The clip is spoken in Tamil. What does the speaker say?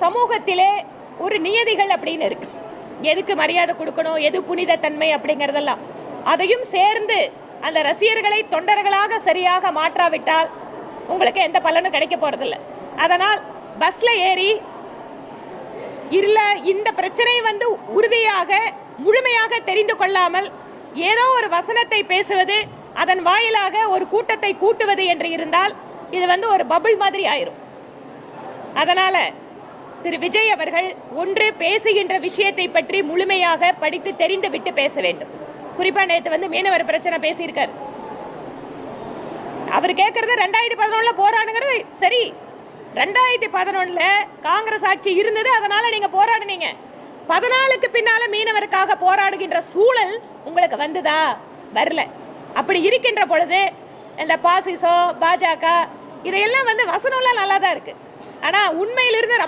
சமூகத்திலே ஒரு நியதிகள் அப்படின்னு இருக்கு. எதுக்கு மரியாதை கொடுக்கணும் எது புனித தன்மை அப்படிங்கறதெல்லாம். அதையும் சேர்ந்து அந்த ரசிகர்களை தொண்டர்களாக சரியாக மாற்றாவிட்டால் உங்களுக்கு எந்த பலனும் கிடைக்க போறதில்ல. அதனால் பஸ்ல ஏறி இல்ல இந்த பிரச்சனை வந்து உறுதியாக முழுமையாக தெரிந்து கொள்ளாமல் ஏதோ ஒரு வசனத்தை பேசுவது அதன் வாயிலாக ஒரு கூட்டத்தை கூட்டுவது என்று இருந்தால் இது வந்து ஒரு பபிள் மாதிரி ஆயிரும். அதனால திரு விஜய் அவர்கள் ஒன்று பேசுகின்ற விஷயத்தை பற்றி முழுமையாக படித்து தெரிந்து விட்டு பேச வேண்டும். குறிப்பா நேத்து வந்து மீனவர் பிரச்சனை பேசியிருக்கார். அவர் கேட்கறது ரெண்டாயிரத்தி பதினொன்னுல போராடுங்கிறது சரி. ரெண்டாயிரத்தி பதினொன்னுல காங்கிரஸ் ஆட்சி இருந்தது அதனால நீங்க போராடுனீங்க. பதினாலுக்கு பின்னால மீனவருக்காக போராடுகின்ற சூழல் உங்களுக்கு வந்துதா? வரல. அப்படி இருக்கின்ற பொழுது இந்த பாசிசோ பாஜக இதையெல்லாம் வந்து வசனம்லாம் நல்லா தான் இருக்கு. ஆனா உண்மையிலிருந்து ரொம்ப